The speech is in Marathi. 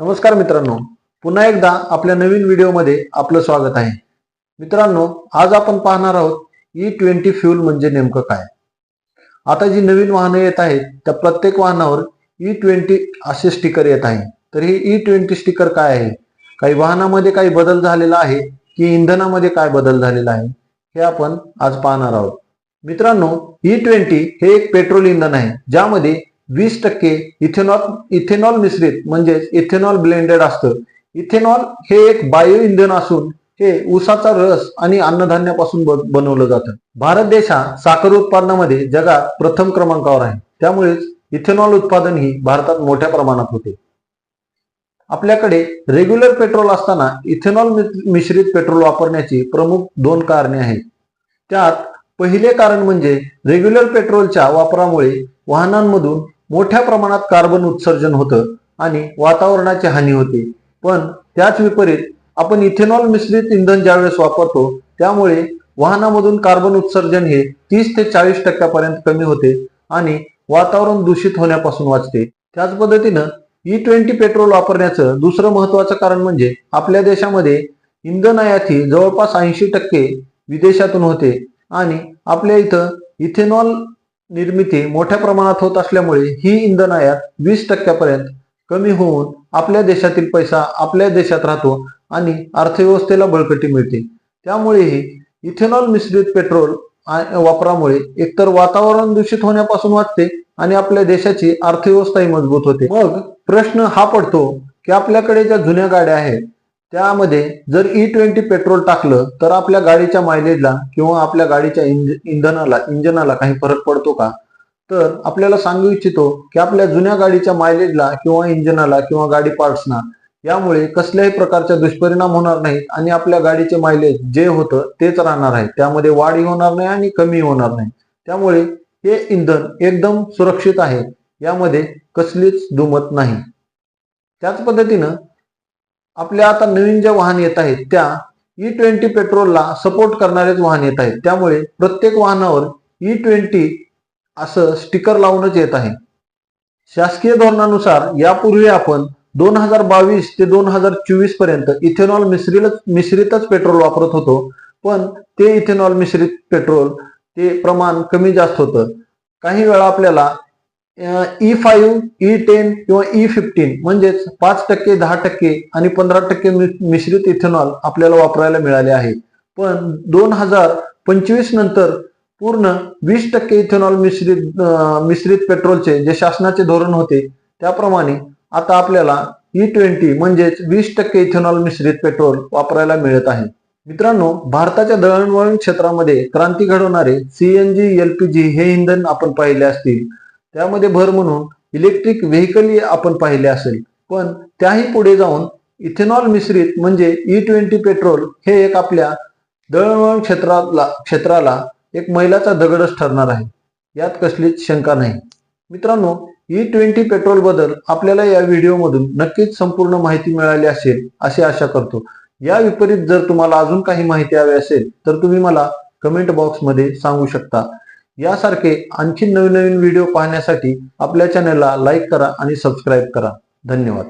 नमस्कार मित्रांनो पुन्हा एकदा आपल्या नवीन व्हिडिओमध्ये आपलं स्वागत आहे. मित्रांनो आज आपण पाहणार आहोत ई ट्वेंटी फ्युल म्हणजे नेमकं काय? आता जी नवीन वाहनं येत आहेत त्या प्रत्येक वाहनावर ई ट्वेंटी असे स्टिकर येत आहे. तर हे ई ट्वेंटी स्टिकर काय आहे? काही वाहनामध्ये काही बदल झालेला आहे की इंधनामध्ये काय बदल झालेला आहे? हे आपण आज पाहणार आहोत. मित्रांनो ई ट्वेंटी हे एक पेट्रोल इंधन आहे ज्यामध्ये वीस टक्के इथेनॉल इथेनॉल मिश्रित म्हणजेच इथेनॉल ब्लेंडेड असतं. इथेनॉल हे एक बायो इंधन असून हे ऊसाचा रस आणि अन्नधान्यापासून बनवलं जातं. भारत देश हा साखर उत्पादनामध्ये जगात प्रथम क्रमांकावर आहे. त्यामुळेच इथेनॉल उत्पादन ही भारतात मोठ्या प्रमाणात होते. आपल्याकडे रेग्युलर पेट्रोल असताना इथेनॉल मिश्रित पेट्रोल वापरण्याची प्रमुख दोन कारणे आहेत. त्यात पहिले कारण म्हणजे रेग्युलर पेट्रोलच्या वापरामुळे वाहनांमधून मोठ्या प्रमाणात कार्बन उत्सर्जन होतं आणि वातावरणाची हानी होते. पण त्याच विपरीत आपण इथेनॉल मिश्रित इंधन ज्यावेळेस वापरतो त्यामुळे वाहनामधून कार्बन उत्सर्जन हे तीस ते चाळीस टक्क्यापर्यंत कमी होते आणि वातावरण दूषित होण्यापासून वाचते. त्याच पद्धतीनं ई ट्वेंटी पेट्रोल वापरण्याचं दुसरं महत्वाचं कारण म्हणजे आपल्या देशामध्ये इंधन आयात ही जवळपास ऐंशी टक्के विदेशातून होते आणि आपल्या इथं इथेनॉल निर्मिती मोठ्या प्रमाणात होत असल्यामुळे ही इंधन आयात वीस टक्क्यापर्यंत कमी होऊन आपल्या देशातील पैसा आपल्या देशात राहतो आणि अर्थव्यवस्थेला बळकटी मिळते. त्यामुळेही इथेनॉल मिश्रित पेट्रोल वापरामुळे एकतर वातावरण दूषित होण्यापासून वाचते आणि आपल्या देशाची अर्थव्यवस्थाही मजबूत होते. मग प्रश्न हा पडतो की आपल्याकडे ज्या जुन्या गाड्या आहेत त्यामध्ये जर ई ट्वेंटी पेट्रोल टाकलं तर आपल्या गाडीच्या मायलेजला किंवा आपल्या गाडीच्या इंज- इंधनाला इंजनाला काही फरक पडतो का? तर आपल्याला सांगू इच्छितो की आपल्या जुन्या गाडीच्या मायलेजला किंवा इंजिनाला किंवा गाडी पार्ट्सना यामुळे कसल्याही प्रकारचा दुष्परिणाम होणार नाहीत आणि आपल्या गाडीचे मायलेज जे होतं तेच राहणार आहे. त्यामध्ये वाढही होणार नाही आणि कमी होणार नाही. त्यामुळे हे इंधन एकदम सुरक्षित आहे. यामध्ये कसलीच दुमत नाही. त्याच पद्धतीनं आपल्या आता नवीन ज्या वाहन येत आहेत त्या e ई ट्वेंटी पेट्रोलला सपोर्ट करणारेच वाहन येत आहेत. त्यामुळे प्रत्येक वाहनावर e ई ट्वेंटी असं स्टिकर लावूनच येत आहे. शासकीय धोरणानुसार यापूर्वी आपण दोन हजार बावीस ते दोन हजार चोवीसपर्यंत इथेनॉल मिश्रित मिश्रितच पेट्रोल वापरत होतो. पण ते इथेनॉल मिश्रित पेट्रोल ते प्रमाण कमी जास्त होतं. काही वेळा आपल्याला ई फाईव्ह ई टेन किंवा e ई फिफ्टीन म्हणजेच पाच टक्के दहा टक्के आणि पंधरा टक्के मिश्रित इथेनॉल आपल्याला वापरायला मिळाले आहे. पण दोन हजार पंचवीस नंतर पूर्ण वीस टक्के इथेनॉल मिश्रित मिश्रित पेट्रोलचे जे शासनाचे धोरण होते त्याप्रमाणे आता आपल्याला e ई ट्वेंटी म्हणजेच वीस टक्के इथेनॉल मिश्रित पेट्रोल वापरायला मिळत आहे. मित्रांनो भारताच्या दळणवळण क्षेत्रामध्ये क्रांती घडवणारे सीएनजी एलपीजी हे इंधन आपण पाहिले असतील. त्यामध्ये भर म्हणून इलेक्ट्रिक व्हेकल आपण पाहिले असेल. पण त्याही पुढे जाऊन इथेनॉल मिश्रित म्हणजे ई ट्वेंटी पेट्रोल हे एक आपल्या दळणवळण क्षेत्राला क्षेत्राला एक मैलाचा दगडच ठरणार आहे. यात कसलीच शंका नाही. मित्रांनो ई ट्वेंटी पेट्रोलबद्दल आपल्याला या व्हिडिओमधून नक्कीच संपूर्ण माहिती मिळाली असेल अशी आशा करतो. या विपरीत जर तुम्हाला अजून काही माहिती हवी असेल तर तुम्ही मला कमेंट बॉक्समध्ये सांगू शकता. यासारखे आणखी नवीन नवीन व्हिडिओ पाहण्यासाठी आपल्या चॅनलला लाईक करा आणि सबस्क्राईब करा. धन्यवाद.